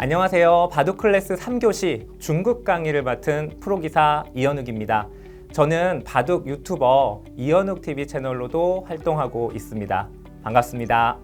안녕하세요. 바둑 클래스 3교시 중국 강의를 맡은 프로기사 이현욱입니다. 저는 바둑 유튜버 이현욱 TV 채널로도 활동하고 있습니다. 반갑습니다.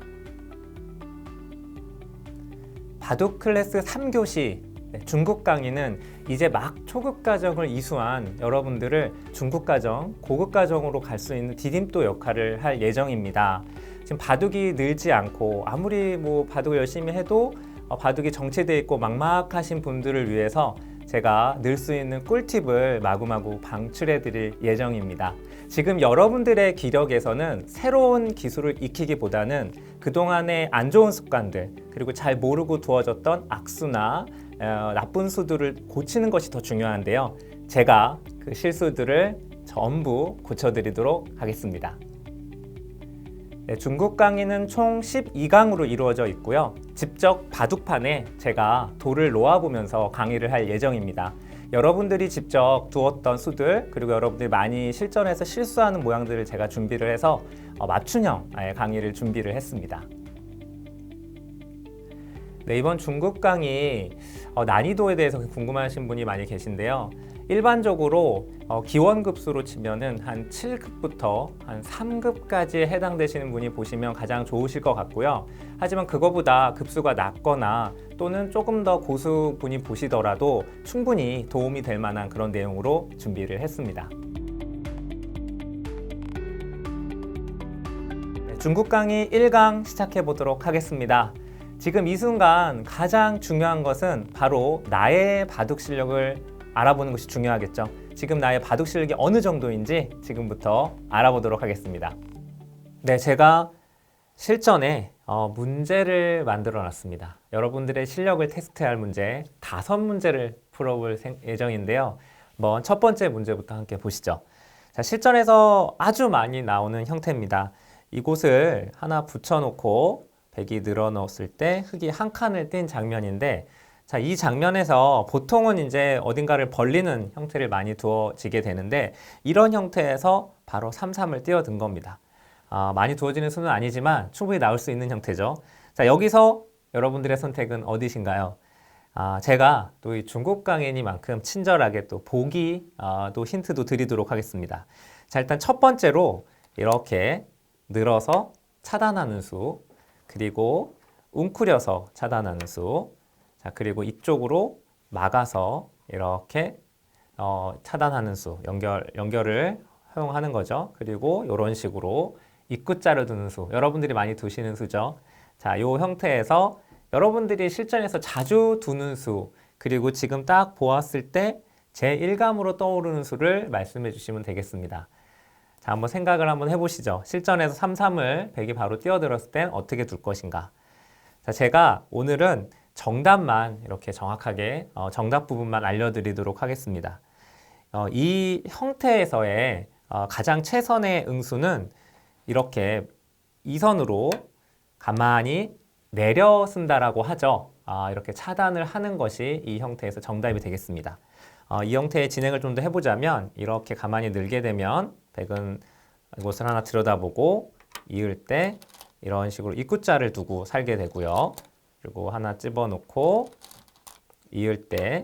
바둑 클래스 3교시 네, 중국 강의는 이제 막 초급 과정을 이수한 여러분들을 중급 과정, 고급 과정으로 갈 수 있는 디딤도 역할을 할 예정입니다. 지금 바둑이 늘지 않고 아무리 뭐 바둑을 열심히 해도 어, 바둑이 정체되어 있고 막막하신 분들을 위해서 제가 늘 수 있는 꿀팁을 마구마구 방출해 드릴 예정입니다. 지금 여러분들의 기력에서는 새로운 기술을 익히기보다는 그동안의 안 좋은 습관들 그리고 잘 모르고 두어졌던 악수나 어, 나쁜 수들을 고치는 것이 더 중요한데요. 제가 그 실수들을 전부 고쳐드리도록 하겠습니다. 네, 중국 강의는 총 12강으로 이루어져 있고요. 직접 바둑판에 제가 돌을 놓아보면서 강의를 할 예정입니다. 여러분들이 직접 두었던 수들 그리고 여러분들이 많이 실전에서 실수하는 모양들을 제가 준비를 해서 어, 맞춤형 예, 강의를 준비를 했습니다. 네, 이번 중국 강의 어, 난이도에 대해서 궁금하신 분이 많이 계신데요. 일반적으로 어, 기원급수로 치면은 한 7급부터 한 3급까지에 해당되시는 분이 보시면 가장 좋으실 것 같고요. 하지만 그거보다 급수가 낮거나 또는 조금 더 고수 분이 보시더라도 충분히 도움이 될 만한 그런 내용으로 준비를 했습니다. 네, 중국 강의 1강 시작해 보도록 하겠습니다. 지금 이 순간 가장 중요한 것은 바로 나의 바둑 실력을 알아보는 것이 중요하겠죠. 지금 나의 바둑 실력이 어느 정도인지 지금부터 알아보도록 하겠습니다. 네, 제가 실전에 어, 문제를 만들어 놨습니다. 여러분들의 실력을 테스트할 문제 다섯 문제를 풀어볼 생- 예정인데요. 한번 첫 번째 문제부터 함께 보시죠. 자, 실전에서 아주 많이 나오는 형태입니다. 이곳을 하나 붙여놓고 백이 늘어놓았을 때 흙이 한 칸을 띈 장면인데 자, 이 장면에서 보통은 이제 어딘가를 벌리는 형태를 많이 두어지게 되는데 이런 형태에서 바로 3, 3을 띄어든 겁니다. 아, 많이 두어지는 수는 아니지만 충분히 나올 수 있는 형태죠. 자, 여기서 여러분들의 선택은 어디신가요? 아, 제가 또 이 중국 강의니만큼 친절하게 또 보기 아, 또 힌트도 드리도록 하겠습니다. 자, 일단 첫 번째로 이렇게 늘어서 차단하는 수, 그리고 웅크려서 차단하는 수, 자, 그리고 이쪽으로 막아서 이렇게 어, 차단하는 수, 연결, 연결을 허용하는 거죠. 그리고 이런 식으로 입구자를 두는 수, 여러분들이 많이 두시는 수죠. 자, 이 형태에서 여러분들이 실전에서 자주 두는 수, 그리고 지금 딱 보았을 때제 1감으로 떠오르는 수를 말씀해 주시면 되겠습니다. 자, 한번 생각을 한번 해보시죠. 실전에서 3, 3을 100이 바로 뛰어들었을 땐 어떻게 둘 것인가. 자, 제가 오늘은 정답만 이렇게 정확하게 어, 정답 부분만 알려드리도록 하겠습니다. 어, 이 형태에서의 어, 가장 최선의 응수는 이렇게 이선으로 가만히 내려 쓴다라고 하죠. 아, 이렇게 차단을 하는 것이 이 형태에서 정답이 되겠습니다. 어, 이 형태의 진행을 좀 더 해보자면 이렇게 가만히 늘게 되면 백은 이곳을 하나 들여다보고 이을 때 이런 식으로 입구자를 두고 살게 되고요. 그리고 하나 집어넣고 이을 때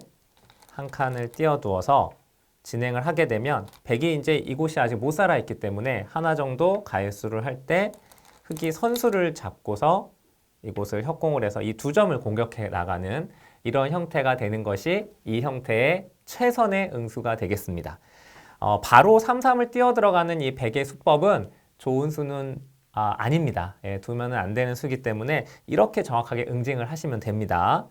한 칸을 띄어두어서 진행을 하게 되면 백이 이제 이곳이 아직 못 살아 있기 때문에 하나 정도 가일수를 할 때 흙이 선수를 잡고서 이곳을 협공을 해서 이 두 점을 공격해 나가는 이런 형태가 되는 것이 이 형태의 최선의 응수가 되겠습니다. 어, 바로 3, 3을 뛰어 들어가는 이 백의 수법은 좋은 수는 아, 아닙니다. 예, 두면은 안 되는 수기 때문에 이렇게 정확하게 응징을 하시면 됩니다.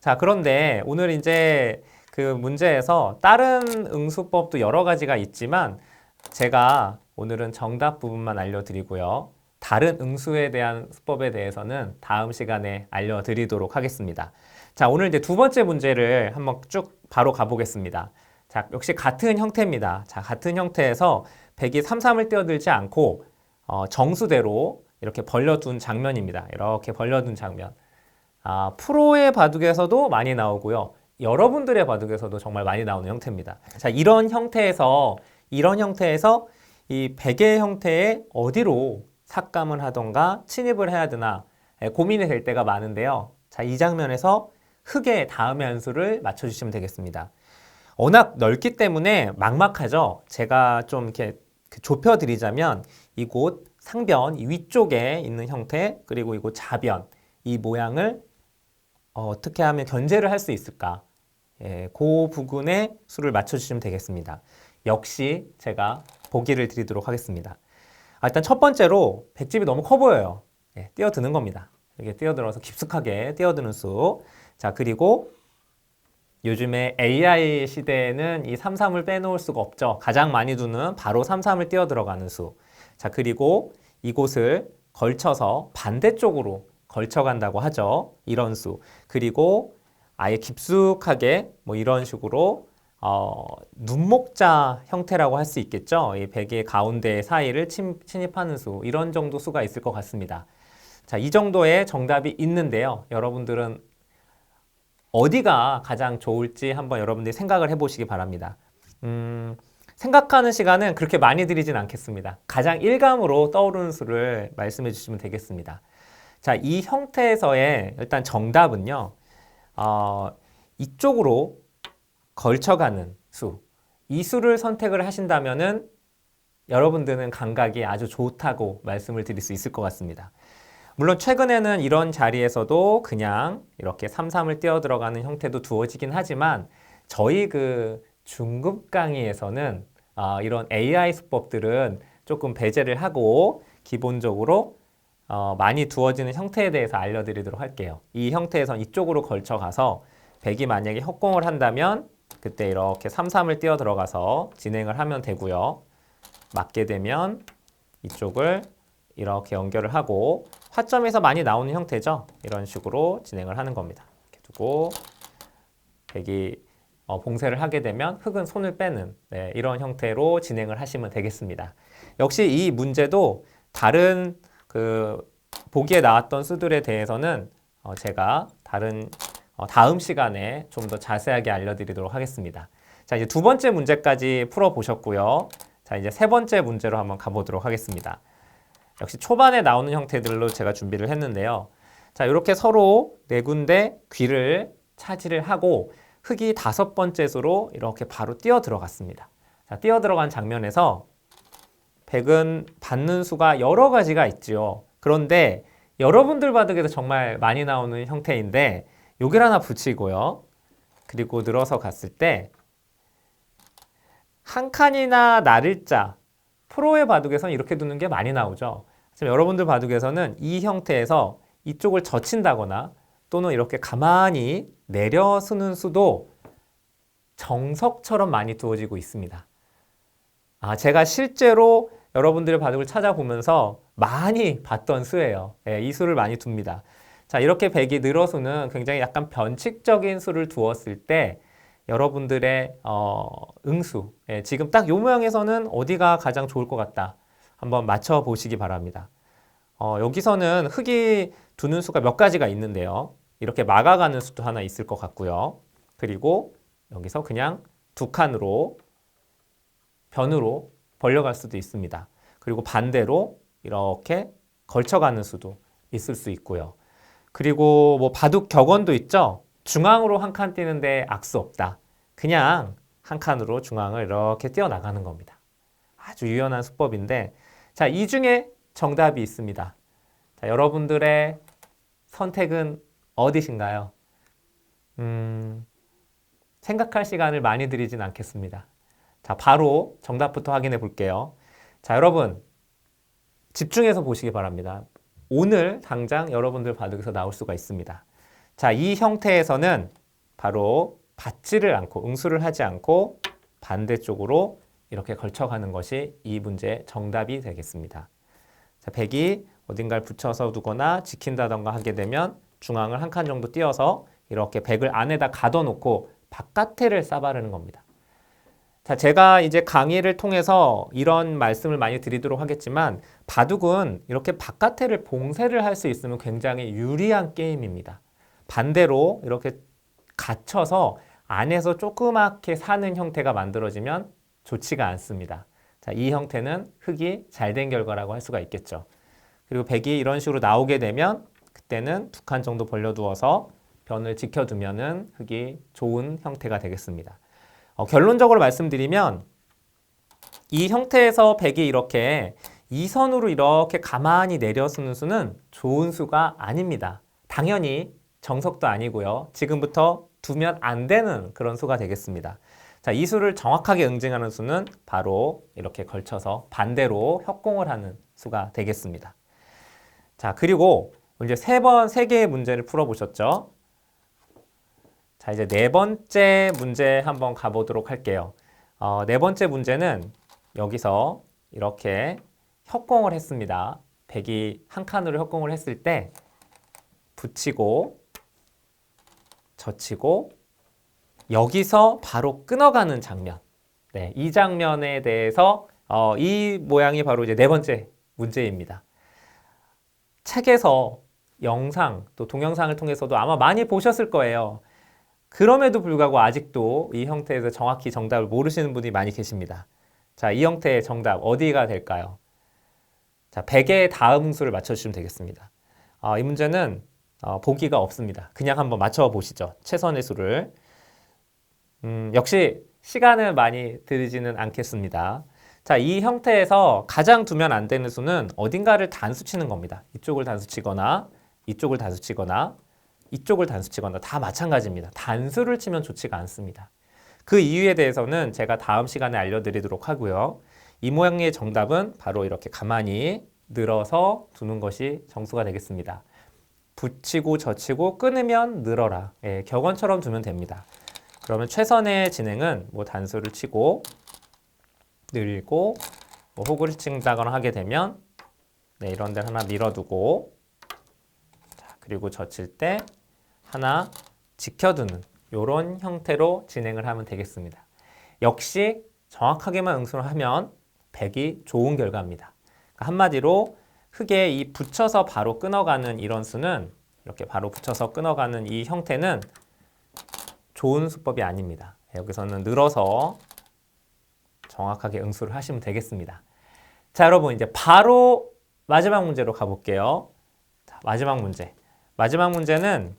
자, 그런데 오늘 이제 그 문제에서 다른 응수법도 여러 가지가 있지만 제가 오늘은 정답 부분만 알려드리고요. 다른 응수에 대한 수법에 대해서는 다음 시간에 알려드리도록 하겠습니다. 자, 오늘 이제 두 번째 문제를 한번 쭉 바로 가보겠습니다. 자, 역시 같은 형태입니다. 자, 같은 형태에서 백이 3, 3을 띄어들지 않고 어, 정수대로 이렇게 벌려둔 장면입니다. 이렇게 벌려둔 장면. 아, 프로의 바둑에서도 많이 나오고요. 여러분들의 바둑에서도 정말 많이 나오는 형태입니다. 자, 이런 형태에서 이런 형태에서 이 베개 형태의 어디로 삭감을 하던가 침입을 해야 되나 예, 고민이 될 때가 많은데요. 자, 이 장면에서 흙의 다음의 한 수를 맞춰주시면 되겠습니다. 워낙 넓기 때문에 막막하죠. 제가 좀 이렇게 그 좁혀드리자면 이곳 상변 이 위쪽에 있는 형태 그리고 이곳 자변 이 모양을 어, 어떻게 하면 견제를 할 수 있을까? 예, 그 부분에 수를 맞춰주시면 되겠습니다. 역시 제가 보기를 드리도록 하겠습니다. 아, 일단 첫 번째로 백집이 너무 커 보여요. 예, 뛰어드는 겁니다. 이렇게 뛰어들어서 깊숙하게 뛰어드는 수. 자, 그리고 요즘에 AI 시대에는 이 33을 빼놓을 수가 없죠. 가장 많이 두는 바로 33을 뛰어 들어가는 수. 자, 그리고 이곳을 걸쳐서 반대쪽으로 걸쳐 간다고 하죠. 이런 수. 그리고 아예 깊숙하게 뭐 이런 식으로 어, 눈목자 형태라고 할 수 있겠죠. 이 베개 가운데 사이를 침, 침입하는 수. 이런 정도 수가 있을 것 같습니다. 자, 이 정도의 정답이 있는데요. 여러분들은 어디가 가장 좋을지 한번 여러분들이 생각을 해보시기 바랍니다. 음, 생각하는 시간은 그렇게 많이 드리진 않겠습니다. 가장 일감으로 떠오르는 수를 말씀해 주시면 되겠습니다. 자, 이 형태에서의 일단 정답은요, 어, 이쪽으로 걸쳐가는 수. 이 수를 선택을 하신다면은 여러분들은 감각이 아주 좋다고 말씀을 드릴 수 있을 것 같습니다. 물론 최근에는 이런 자리에서도 그냥 이렇게 삼삼을 띄어 들어가는 형태도 두어지긴 하지만 저희 그 중급 강의에서는 어, 이런 AI 수법들은 조금 배제를 하고 기본적으로 어, 많이 두어지는 형태에 대해서 알려드리도록 할게요. 이 형태에선 이쪽으로 걸쳐 가서 백이 만약에 협공을 한다면 그때 이렇게 삼삼을 띄어 들어가서 진행을 하면 되고요. 맞게 되면 이쪽을 이렇게 연결을 하고 화점에서 많이 나오는 형태죠. 이런 식으로 진행을 하는 겁니다. 이렇게 두고 백이 어, 봉쇄를 하게 되면 흙은 손을 빼는 네, 이런 형태로 진행을 하시면 되겠습니다. 역시 이 문제도 다른 그 보기에 나왔던 수들에 대해서는 어, 제가 다른 어, 다음 시간에 좀 더 자세하게 알려드리도록 하겠습니다. 자 이제 두 번째 문제까지 풀어 보셨고요. 자 이제 세 번째 문제로 한번 가보도록 하겠습니다. 역시 초반에 나오는 형태들로 제가 준비를 했는데요. 자, 이렇게 서로 네 군데 귀를 차지를 하고 흙이 다섯 번째 수로 이렇게 바로 뛰어 들어갔습니다. 자, 뛰어 들어간 장면에서 백은 받는 수가 여러 가지가 있지요. 그런데 여러분들 바둑에도 정말 많이 나오는 형태인데 여기를 하나 붙이고요. 그리고 늘어서 갔을 때 한 칸이나 나를 자 프로의 바둑에서는 이렇게 두는 게 많이 나오죠. 지금 여러분들 바둑에서는 이 형태에서 이쪽을 젖힌다거나 또는 이렇게 가만히 내려 쓰는 수도 정석처럼 많이 두어지고 있습니다. 아, 제가 실제로 여러분들의 바둑을 찾아보면서 많이 봤던 수예요. 예, 이 수를 많이 둡니다. 자, 이렇게 백이 늘어수는 굉장히 약간 변칙적인 수를 두었을 때 여러분들의 어, 응수, 예, 지금 딱요 모양에서는 어디가 가장 좋을 것 같다. 한번 맞춰 보시기 바랍니다. 어, 여기서는 흙이 두는 수가 몇 가지가 있는데요. 이렇게 막아가는 수도 하나 있을 것 같고요. 그리고 여기서 그냥 두 칸으로 변으로 벌려갈 수도 있습니다. 그리고 반대로 이렇게 걸쳐가는 수도 있을 수 있고요. 그리고 뭐 바둑 격언도 있죠. 중앙으로 한 칸 뛰는데 악수 없다. 그냥 한 칸으로 중앙을 이렇게 뛰어 나가는 겁니다. 아주 유연한 수법인데 자, 이 중에 정답이 있습니다. 자, 여러분들의 선택은 어디신가요? 음, 생각할 시간을 많이 드리진 않겠습니다. 자, 바로 정답부터 확인해 볼게요. 자, 여러분, 집중해서 보시기 바랍니다. 오늘 당장 여러분들 바둑에서 나올 수가 있습니다. 자, 이 형태에서는 바로 받지를 않고, 응수를 하지 않고 반대쪽으로 이렇게 걸쳐가는 것이 이 문제의 정답이 되겠습니다. 자, 백이 어딘가를 붙여서 두거나 지킨다던가 하게 되면 중앙을 한 칸 정도 띄어서 이렇게 백을 안에다 가둬놓고 바깥에를 싸바르는 겁니다. 자, 제가 이제 강의를 통해서 이런 말씀을 많이 드리도록 하겠지만 바둑은 이렇게 바깥에를 봉쇄를 할 수 있으면 굉장히 유리한 게임입니다. 반대로 이렇게 갇혀서 안에서 조그맣게 사는 형태가 만들어지면 좋지가 않습니다. 자, 이 형태는 흙이 잘 된 결과라고 할 수가 있겠죠. 그리고 백이 이런 식으로 나오게 되면 그때는 두 칸 정도 벌려두어서 변을 지켜두면은 흙이 좋은 형태가 되겠습니다. 어, 결론적으로 말씀드리면 이 형태에서 백이 이렇게 이 선으로 이렇게 가만히 내려쓰는 수는 좋은 수가 아닙니다. 당연히 정석도 아니고요. 지금부터 두면 안 되는 그런 수가 되겠습니다. 자, 이 수를 정확하게 응징하는 수는 바로 이렇게 걸쳐서 반대로 협공을 하는 수가 되겠습니다. 자, 그리고 이제 세 번, 세 개의 문제를 풀어보셨죠? 자, 이제 네 번째 문제 한번 가보도록 할게요. 어, 네 번째 문제는 여기서 이렇게 협공을 했습니다. 백이 한 칸으로 협공을 했을 때 붙이고 젖히고 여기서 바로 끊어가는 장면. 네, 이 장면에 대해서 어, 이 모양이 바로 이제 네 번째 문제입니다. 책에서 영상 또 동영상을 통해서도 아마 많이 보셨을 거예요. 그럼에도 불구하고 아직도 이 형태에서 정확히 정답을 모르시는 분이 많이 계십니다. 자, 이 형태의 정답 어디가 될까요? 자, 100의 다음 수를 맞춰주시면 되겠습니다. 어, 이 문제는 어, 보기가 없습니다. 그냥 한번 맞춰보시죠. 최선의 수를. 음, 역시 시간을 많이 들이지는 않겠습니다. 자, 이 형태에서 가장 두면 안 되는 수는 어딘가를 단수 치는 겁니다. 이쪽을 단수 치거나, 이쪽을 단수 치거나, 이쪽을 단수 치거나 다 마찬가지입니다. 단수를 치면 좋지가 않습니다. 그 이유에 대해서는 제가 다음 시간에 알려드리도록 하고요. 이 모양의 정답은 바로 이렇게 가만히 늘어서 두는 것이 정수가 되겠습니다. 붙이고 젖히고 끊으면 늘어라. 예, 격언처럼 두면 됩니다. 그러면 최선의 진행은 뭐 단수를 치고 늘고 뭐 호구를 친다거나 하게 되면 네, 이런 데를 하나 밀어두고 자, 그리고 젖힐 때 하나 지켜두는 이런 형태로 진행을 하면 되겠습니다. 역시 정확하게만 응수를 하면 100이 좋은 결과입니다. 그러니까 한마디로 흙에 이 붙여서 바로 끊어가는 이런 수는 이렇게 바로 붙여서 끊어가는 이 형태는 좋은 수법이 아닙니다. 여기서는 늘어서 정확하게 응수를 하시면 되겠습니다. 자, 여러분 이제 바로 마지막 문제로 가볼게요. 자, 마지막 문제. 마지막 문제는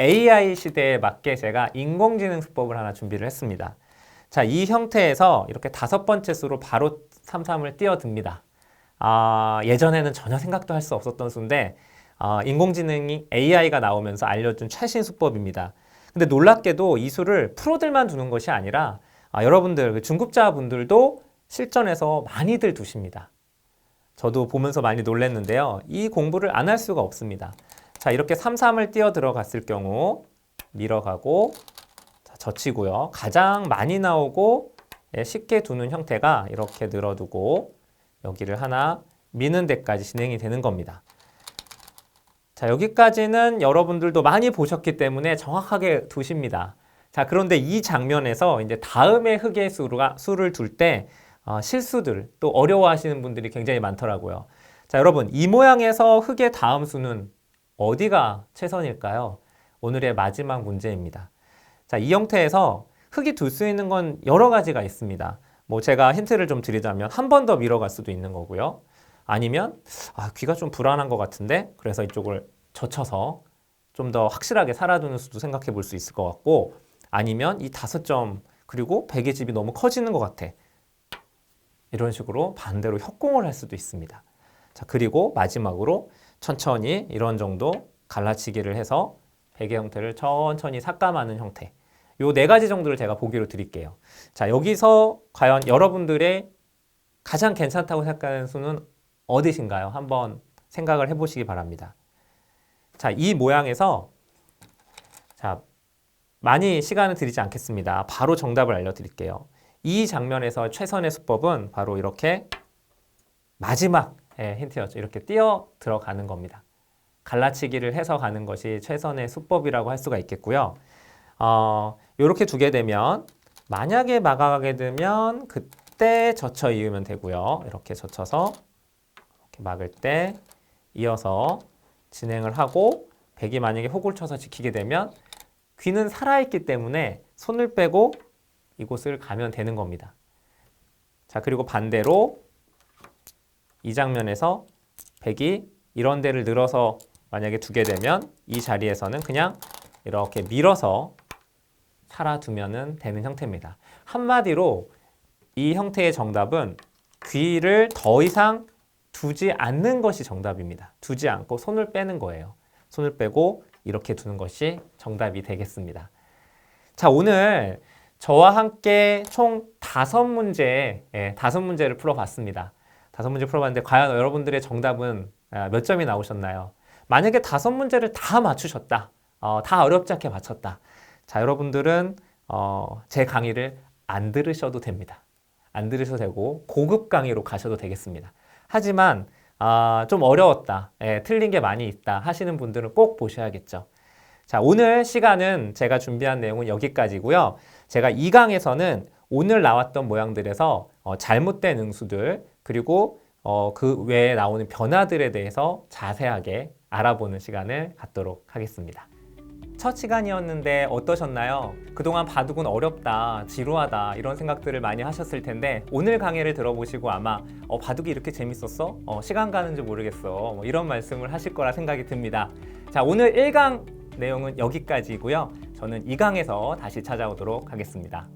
AI 시대에 맞게 제가 인공지능 수법을 하나 준비를 했습니다. 자, 이 형태에서 이렇게 다섯 번째 수로 바로 33을 띄어듭니다. 아, 예전에는 전혀 생각도 할 수 없었던 수인데 아, 인공지능이 AI가 나오면서 알려준 최신 수법입니다. 근데 놀랍게도 이 수를 프로들만 두는 것이 아니라 아, 여러분들 그 중급자분들도 실전에서 많이들 두십니다. 저도 보면서 많이 놀랐는데요. 이 공부를 안 할 수가 없습니다. 자, 이렇게 3, 3을 띄어 들어갔을 경우 밀어가고 자, 젖히고요. 가장 많이 나오고 예, 쉽게 두는 형태가 이렇게 늘어두고 여기를 하나 미는 데까지 진행이 되는 겁니다. 자, 여기까지는 여러분들도 많이 보셨기 때문에 정확하게 두십니다. 자, 그런데 이 장면에서 이제 다음에 흙의 수가, 수를 둘 때 어, 실수들 또 어려워하시는 분들이 굉장히 많더라고요. 자, 여러분 이 모양에서 흙의 다음 수는 어디가 최선일까요? 오늘의 마지막 문제입니다. 자, 이 형태에서 흙이 둘 수 있는 건 여러 가지가 있습니다. 뭐 제가 힌트를 좀 드리자면 한 번 더 밀어갈 수도 있는 거고요. 아니면 아, 귀가 좀 불안한 것 같은데 그래서 이쪽을 젖혀서 좀 더 확실하게 살아두는 수도 생각해 볼 수 있을 것 같고 아니면 이 다섯 점 그리고 베개 집이 너무 커지는 것 같아. 이런 식으로 반대로 협공을 할 수도 있습니다. 자, 그리고 마지막으로 천천히 이런 정도 갈라치기를 해서 베개 형태를 천천히 삭감하는 형태. 요 네 가지 정도를 제가 보기로 드릴게요. 자, 여기서 과연 여러분들의 가장 괜찮다고 생각하는 수는 어디신가요? 한번 생각을 해보시기 바랍니다. 자, 이 모양에서 자, 많이 시간을 들이지 않겠습니다. 바로 정답을 알려드릴게요. 이 장면에서 최선의 수법은 바로 이렇게 마지막 예, 힌트였죠. 이렇게 뛰어 들어가는 겁니다. 갈라치기를 해서 가는 것이 최선의 수법이라고 할 수가 있겠고요. 어, 이렇게 두게 되면 만약에 막아가게 되면 그때 젖혀 이으면 되고요. 이렇게 젖혀서 막을 때 이어서 진행을 하고 백이 만약에 호구를 쳐서 지키게 되면 귀는 살아있기 때문에 손을 빼고 이곳을 가면 되는 겁니다. 자, 그리고 반대로 이 장면에서 백이 이런 데를 늘어서 만약에 두게 되면 이 자리에서는 그냥 이렇게 밀어서 살아두면 되는 형태입니다. 한마디로 이 형태의 정답은 귀를 더 이상 두지 않는 것이 정답입니다. 두지 않고 손을 빼는 거예요. 손을 빼고 이렇게 두는 것이 정답이 되겠습니다. 자, 오늘 저와 함께 총 다섯 문제, 예, 다섯 문제를 풀어봤습니다. 다섯 문제 풀어봤는데 과연 여러분들의 정답은 아, 몇 점이 나오셨나요? 만약에 다섯 문제를 다 맞추셨다, 어, 다 어렵지 않게 맞췄다. 자, 여러분들은 어, 제 강의를 안 들으셔도 됩니다. 안 들으셔도 되고 고급 강의로 가셔도 되겠습니다. 하지만 아, 좀 어려웠다, 예, 틀린 게 많이 있다 하시는 분들은 꼭 보셔야겠죠. 자, 오늘 시간은 제가 준비한 내용은 여기까지고요. 제가 2강에서는 오늘 나왔던 모양들에서 어, 잘못된 응수들 그리고 어, 그 외에 나오는 변화들에 대해서 자세하게 알아보는 시간을 갖도록 하겠습니다. 첫 시간이었는데 어떠셨나요? 그동안 바둑은 어렵다, 지루하다 이런 생각들을 많이 하셨을 텐데 오늘 강의를 들어보시고 아마 어, 바둑이 이렇게 재밌었어? 어, 시간 가는 줄 모르겠어. 뭐 이런 말씀을 하실 거라 생각이 듭니다. 자, 오늘 1강 내용은 여기까지고요. 저는 2강에서 다시 찾아오도록 하겠습니다.